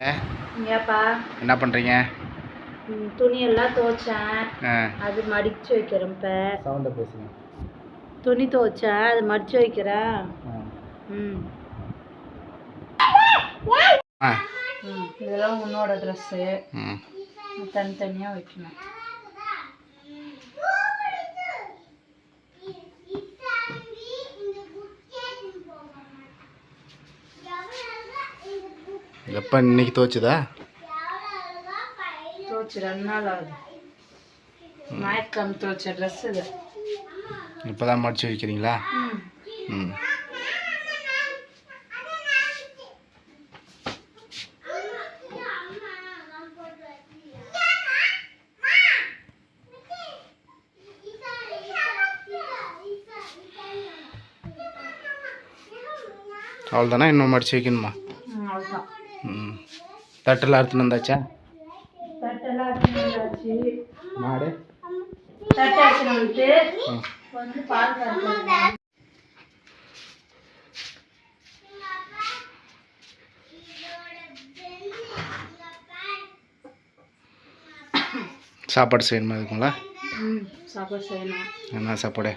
என்ன பண்ணுறீங்க ம், துணியெல்லாம் துவைச்சேன். அது மடிச்சு வைக்கிறேன் இப்போ. சவுண்டை பேசுங்க. துணி துவைச்சேன் அது மடிச்சு வைக்கிறேன். ம். இதெல்லாம் உன்னோட ட்ரெஸ்ஸு ம். தனித்தனியாக வைக்கணும். எப்போ இன்னைக்கு துவச்சுதா? துவைச்சு ரெண்டு நாள் ஆகுது. ஞாயிற்றுக்கிழமை துவைச்ச ட்ரெஸ் இது. இப்போ தான் மடிச்சு வைக்கிறீங்களா? ம். அவ்வளோதானா இன்னும் மடிச்சு வைக்கணுமா? தட்டெல்லாம் அறுத்துன்னு வந்தாச்சா? தட்டெல்லாம் எடுத்துன்னு வந்தாச்சு. மாடு? தட்டை வந்து பால் சாப்பாடு செய்யணுமா இருக்குங்களா ம் சாப்பாடு செய்யணும். என்ன சாப்பாடு?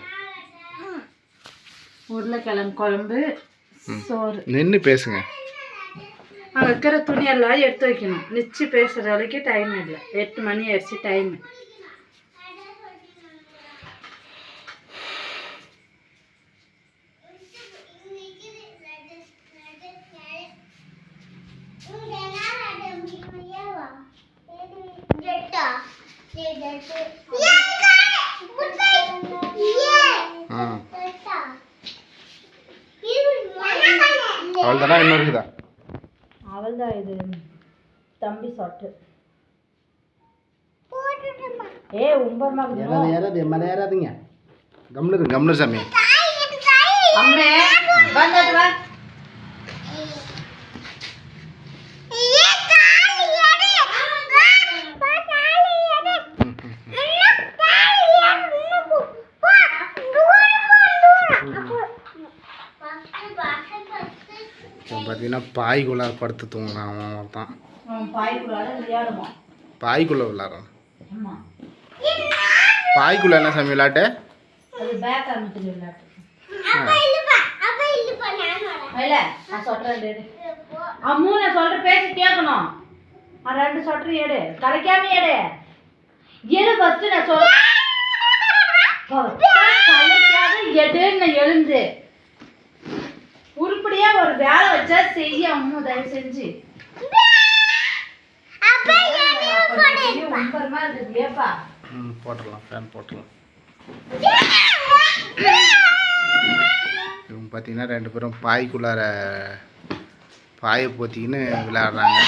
உருளைக்கிழங்கு குழம்பு சோறு. நின்று பேசுங்க. அங்கே இருக்கிற துணியெல்லாம் எடுத்து வைக்கணும். நிச்சு பேசுகிற வரைக்கும் டைம் இல்லை. எட்டு மணி ஆயிடுச்சு டைம் ம் அவ்வளோதானா இன்னும் இருக்குதா அவள்தான் இது தம்பி சாப்பிட்டு ஏ உம்பரமா ஏறாது ஏறாது மேலே ஏறாதீங்க. கம்னு கம்னு சாமி. அம்மே வந்துட்டு வா. பார்த்தீங்கன்னா பாய்க்குள்ளே படுத்து தூங்குறான் அவன் ஒருத்தன் பாய்க்குள்ளார பாய்க்குள்ளே விளாட்றான் பாய்க்குள்ளே என்ன சாமி விளாட்டு அம்மு நான் சொல்ற பேசி கேட்கணும் ரெண்டு சொட்டர் எடு. கலைக்காம எடு. எடு ஃபர்ஸ்ட் நான் சொல் கலைக்காத எடுன்னு எழுந்து. உருப்படியா ஒரு வேலை வச்சா செய்ய அம்மு தயவு செஞ்சு. போட்டுடலாம். ஃபேன் போட்டுடலாம். இவங்க பார்த்தீங்கன்னா ரெண்டு பேரும் பாய்க்குள்ளார பாயை போத்திக்கின்னு விளையாடுறாங்க.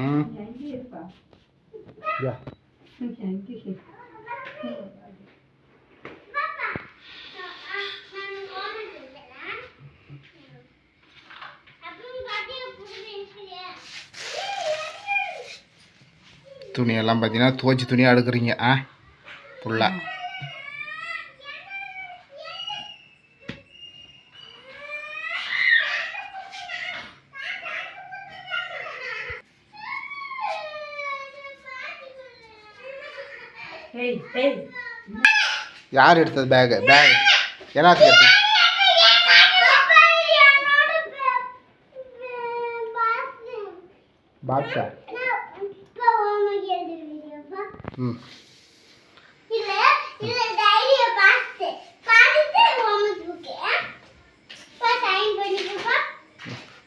ம். யா. துணியெல்லாம் பார்த்தீங்கன்னா துவைச்சி துணியாக எடுக்கிறீங்க. ஆ ஃபுல்லாக யார் எடுத்தது பேகு பேக் என்னத்துக்கு எடுத்தது பாக்ஸா? ம்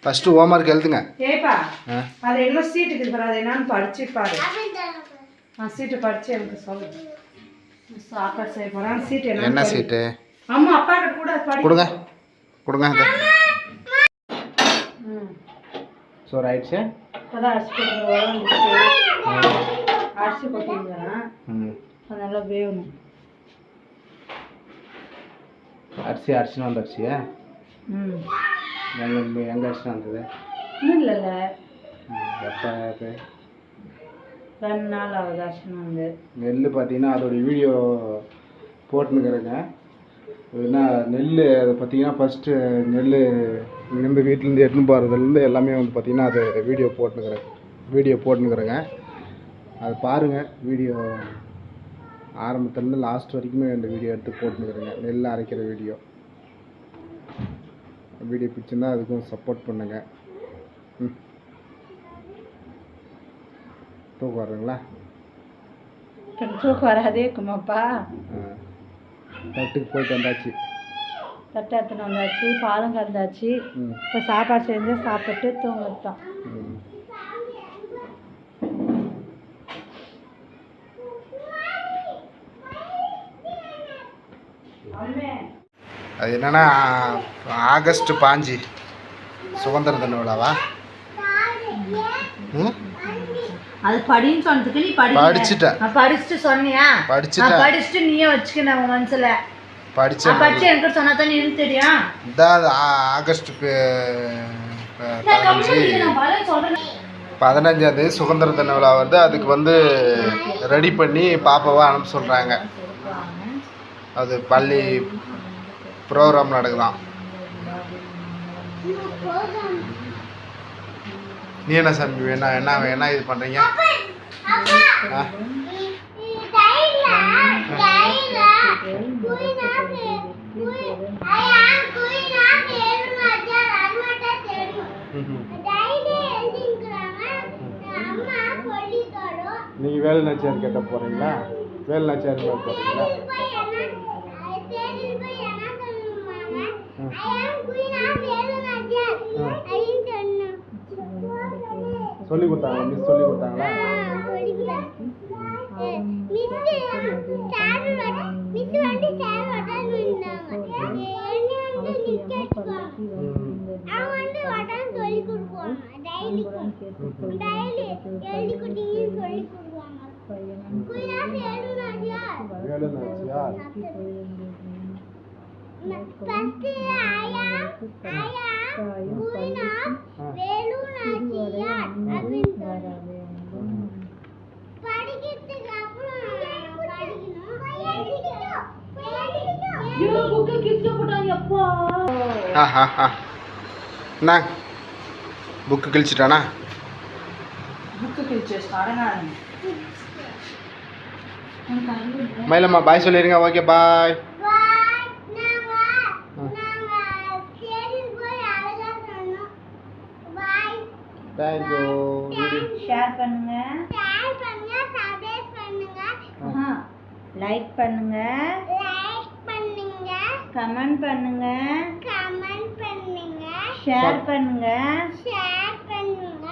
ஃபஸ்ட்டு ஹோம்ஒர்க் எழுதுங்க ஏப்பா அது என்ன சீட்டு இருக்குது அது என்னன்னு படிச்சு பாரு ஆ சீட்டு படிச்சு எனக்கு சொல்லு சாப்பாடு செய்ய போறேன் சீட்டு என்ன என்ன சீட்டு அம்மா அப்பா கிட்ட கூட படி கொடுங்க கொடுங்க இந்த ம் சோறு ஆயிடுச்சு இப்போதான் அரிசி ம் அது நல்லா வேகணும். அரிசி அரிசின்னு வந்துடுச்சியா ம். எங்கே எங்கே அரிசின்னு வந்தது? இன்னும் இல்லைல்ல எப்போ அது? ரெண்டு நாள் ஆகுது அரிசி வந்து. நெல் பார்த்தீங்கன்னா அதோட வீடியோ போட்டுனுக்கிறேங்க. என்ன நெல் அதை பார்த்தீங்கன்னா ஃபஸ்ட்டு நெல் இங்கேருந்து வீட்டிலேருந்து எடுத்துன்னு போகிறதுலேருந்து எல்லாமே வந்து பார்த்தீங்கன்னா அது வீடியோ போட்டுனுக்குறேன். வீடியோ போட்டுனுக்குறேங்க. அது பாருங்கள் வீடியோ. ஆரம்பத்துலேருந்து லாஸ்ட் வரைக்குமே இந்த வீடியோ எடுத்து போட்டுனுக்குறேங்க நெல் அரைக்கிற வீடியோ. வீடியோ பிடிச்சிருந்தா அதுக்கும் சப்போர்ட் பண்ணுங்க. ம். தூக்கம் வருங்களா தூக்கம் வராதே குமாப்பா ஆ. தட்டுக்கு போயிட்டு வந்தாச்சு. தட்டை எடுத்துன்னு வந்தாச்சு பாலும் கறந்தாச்சு. இப்போ சாப்பாடு செஞ்சு சாப்பிட்டு தூங்கத்தான் ம் அது என்னன்னா ஆகஸ்ட் பாஞ்சு சுதந்திர தின விழாவா? அது படின்னு சொன்னதுக்கு நீ படி படிச்சுட்டேன். நான் படிச்சுட்டு சொன்னியா? படிச்சுட்டேன். படிச்சுட்டு. நீயே உன் மனசுல. படிச்ச எனக்கு சொன்னா தான் எனக்கு தெரியும். இதான் அது ஆ- ஆகஸ்ட் பே- ப- நான் பதினஞ்சு. கம்முனு நான் பதில் சொல்றேன். பதினஞ்சாம் தேதி சுதந்திர தின விழா வருது. அதுக்கு வந்து ரெடி பண்ணி பாப்பாவை அனுப்ப சொல்கிறாங்க அது பள்ளி ப்ரோக்ராம் நடக்குதாம் நீ என்ன சாமி என்ன என்ன என்ன இது பண்ணுறீங்க ஆ? நீங்கள் வேலை நாச்சியார் கேட்ட போகிறீங்களா வேலை நாச்சியார் கேட்ட போகிறீங்களா சொல்லி கொடுத்தாங்களா மிஸ் சொல்லி கொடுத்தாங்களா வேலை நாச்சியார் ஃபர்ஸ்ட் ஆயா ஆ என்ன புக்கு கிழிச்சிட்டானா மயிலம்மா பாய் சொல்லிடுங்க okay bye thank you video share பண்ணுங்க. ஷேர் பண்ணுங்க சப்ஸ்கிரைப் பண்ணுங்க. லைக் பண்ணுங்க. லைக் பண்ணுங்க. கமெண்ட் பண்ணுங்க. கமெண்ட் பண்ணுங்க. ஷேர் பண்ணுங்க. ஷேர் பண்ணுங்க.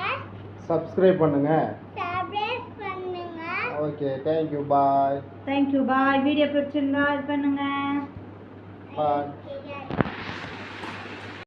சப்ஸ்கிரைப் பண்ணுங்க. சப்ஸ்கிரைப் பண்ணுங்க. Okay thank you bye thank you bye video பிடிச்சிருந்தா இது பண்ணுங்க. பாய்